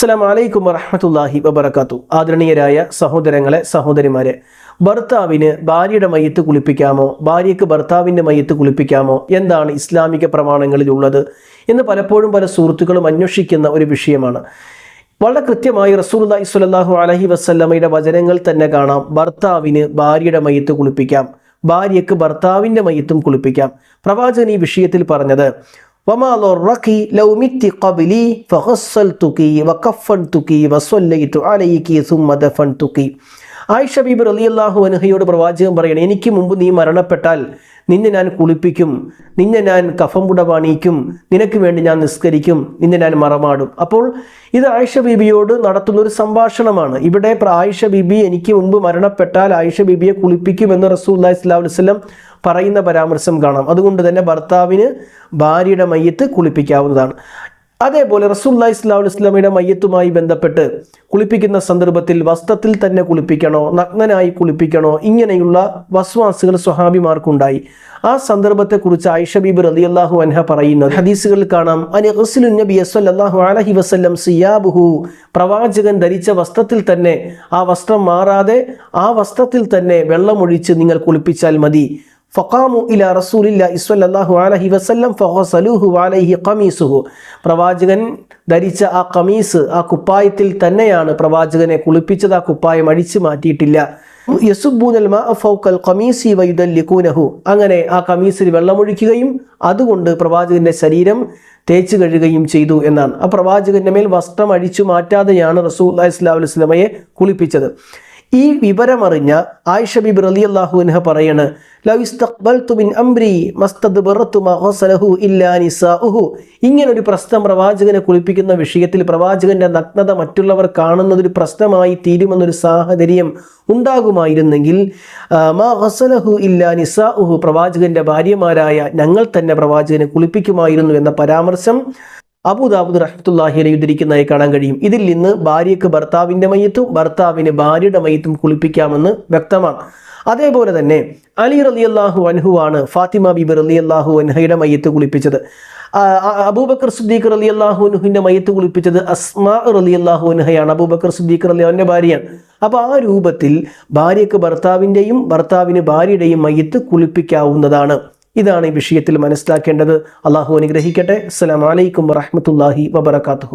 അസ്സലാം വലൈക്കും വറഹമത്തല്ലാഹി വബർക്കാത്തു ആദരണീയരായ സഹോദരങ്ങളെ സഹോദരിമാരെ ഭർത്താവിന് ഭാര്യയുടെ മയ്യത്ത് കുളിപ്പിക്കാമോ? ഭാര്യയ്ക്ക് ഭർത്താവിന്റെ മയ്യത്ത് കുളിപ്പിക്കാമോ? എന്താണ് ഇസ്ലാമിക പ്രമാണങ്ങളിൽ ഉള്ളത് എന്ന് പലപ്പോഴും പല സുഹൃത്തുക്കളും അന്വേഷിക്കുന്ന ഒരു വിഷയമാണ്. വളരെ കൃത്യമായി റസൂലുള്ളാഹി സ്വല്ലല്ലാഹു അലഹി വസല്ലമയുടെ വചനങ്ങൾ തന്നെ കാണാം. ഭർത്താവിന് ഭാര്യയുടെ മയ്യത്ത് കുളിപ്പിക്കാം. ഭാര്യയ്ക്ക് ഭർത്താവിന്റെ മയ്യത്തും കുളിപ്പിക്കാം. പ്രവാചകൻ ഈ വിഷയത്തിൽ പറഞ്ഞത് وما ضرك لو مت قبلي فغسلتك وكفنتك وصليت عليك ثم دفنتك ആയിഷ ബീബി റളിയല്ലാഹു അൻഹയോട് പ്രവാചകൻ പറയണം എനിക്ക് മുമ്പ് നീ മരണപ്പെട്ടാൽ നിന്നെ ഞാൻ കുളിപ്പിക്കും നിന്നെ ഞാൻ കഫം പുടപാണിക്കും നിനക്ക് വേണ്ടി ഞാൻ നിസ്കരിക്കും നിന്നെ ഞാൻ മറമാടും അപ്പോൾ ഇത് ആയിഷ ബീബിയോട് നടത്തുന്ന ഒരു സംഭാഷണമാണ് ഇവിടെ പ്ര- ആയിഷ ബീബി എനിക്ക് മുമ്പ് മരണപ്പെട്ടാൽ ആയിഷ ബീബിയെ കുളിപ്പിക്കുമെന്ന് റസൂല്ലാ ഇസ്ലാം വസ്ലം പറയുന്ന പരാമർശം കാണാം. അതുകൊണ്ട് തന്നെ ഭർത്താവിന് ഭാര്യയുടെ മയ്യത്ത് കുളിപ്പിക്കാവുന്നതാണ്. അതേപോലെ റസൂല്ലാ ഇസ്ലാം ഇസ്ലാമിയുടെ മയ്യത്തുമായി ബന്ധപ്പെട്ട് കുളിപ്പിക്കുന്ന സന്ദർഭത്തിൽ വസ്ത്രത്തിൽ തന്നെ കുളിപ്പിക്കണോ നഗ്നനായി കുളിപ്പിക്കണോ ഇങ്ങനെയുള്ള വസ്വാസുകൾ സ്വഹാബിമാർക്കുണ്ടായി. ആ സന്ദർഭത്തെക്കുറിച്ച് ആയിഷ ബീബി റളിയല്ലാഹു അൻഹ പറയുന്നത് ഹദീസുകളിൽ കാണാം. അനി നബി സല്ലല്ലാഹു അലൈഹി വസല്ലം സിയാബുഹു. പ്രവാചകൻ ധരിച്ച വസ്ത്രത്തിൽ തന്നെ ആ വസ്ത്രം മാറാതെ ആ വസ്ത്രത്തിൽ തന്നെ വെള്ളമൊഴിച്ച് നിങ്ങൾ കുളിപ്പിച്ചാൽ മതി. ഫഖാമു ഇല റസൂലില്ല ഇസ്വല്ലാഹു അലഹി വസല്ലം ഫഹസലൂഹു അലൈഹി കമീസുഹു പ്രവാചകൻ ധരിച്ച ആ കമീസ് ആ കുപ്പായത്തിൽ തന്നെയാണ് പ്രവാചകനെ കുളിപ്പിച്ചത് ആ കുപ്പായം അഴിച്ചു മാറ്റിയിട്ടില്ല. അങ്ങനെ ആ കമീസിൽ വെള്ളമൊഴിക്കുകയും അതുകൊണ്ട് പ്രവാചകന്റെ ശരീരം തേച്ചു കഴുകുകയും ചെയ്തു എന്നാണ്. ആ പ്രവാചകന്റെ മേൽ വസ്ത്രം അഴിച്ചു മാറ്റാതെയാണ് റസൂൽ അലൈഹി വസ്ലമയെ കുളിപ്പിച്ചത്. ഈ വിവരമറിഞ്ഞ ആയിഷ ബിബ് റളിയല്ലാഹു അൻഹ പറയാണ് ലൗ ഇസ്തഖ്ബൽതു മിൻ അംരി മസ്തദ്ബറതു മാ ഘസലഹു ഇല്ലാ നിസാഉഹു. ഇങ്ങനെ ഒരു പ്രശ്നം പ്രവാചകനെ കുളിപ്പിക്കുന്ന വിഷയത്തിൽ പ്രവാചകന്റെ നഗ്നത മറ്റുള്ളവർ കാണുന്നത് ഒരു പ്രശ്നമായി തീരുമെന്നൊരു സാഹചര്യം ഉണ്ടാകുമായിരുന്നെങ്കിൽ മാ ഇല്ലാ പ്രവാചകന്റെ ഭാര്യമാരായ ഞങ്ങൾ തന്നെ പ്രവാചകനെ കുളിപ്പിക്കുമായിരുന്നു എന്ന പരാമർശം അബുദാബുദ് റഹ്മത്തുല്ലാഹി അലൈഹി ഉദ്ധരിക്കുന്നതായി കാണാൻ കഴിയും. ഇതിൽ നിന്ന് ഭാര്യയ്ക്ക് ഭർത്താവിന്റെ മയ്യത്തും ഭർത്താവിന് ഭാര്യയുടെ മയ്യത്തും കുളിപ്പിക്കാമെന്ന് വ്യക്തമാണ്. അതേപോലെ തന്നെ അലി റലി അള്ളാഹു റളിയല്ലാഹു ആണ് ഫാത്തിമ ബിബി അള്ളാഹു അൻഹയുടെ മയ്യത്ത് കുളിപ്പിച്ചത്. അബൂബക്കർ സുദ്ദീഖർ സുദ്ദീഖ് റളിയല്ലാഹു അൻഹുവിന്റെ മയ്യത്ത് കുളിപ്പിച്ചത് അസ്മാ അള്ളാഹു അൻഹയാണ്. അബൂബക്കർ സുദ്ദീഖ് അലി അവന്റെ ഭാര്യയാണ്. അപ്പോൾ ആ രൂപത്തിൽ ഭാര്യയ്ക്ക് ഭർത്താവിന്റെയും ഭർത്താവിന് ഭാര്യയുടെയും മയ്യത്ത് കുളിപ്പിക്കാവുന്നതാണ്. ഇതാണ് ഈ വിഷയത്തിൽ മനസ്സിലാക്കേണ്ടത്. അള്ളാഹു അനുഗ്രഹിക്കട്ടെ. അസ്സലാമു അലൈക്കും വറഹ്മത്തുള്ളാഹി വബറകാതുഹു.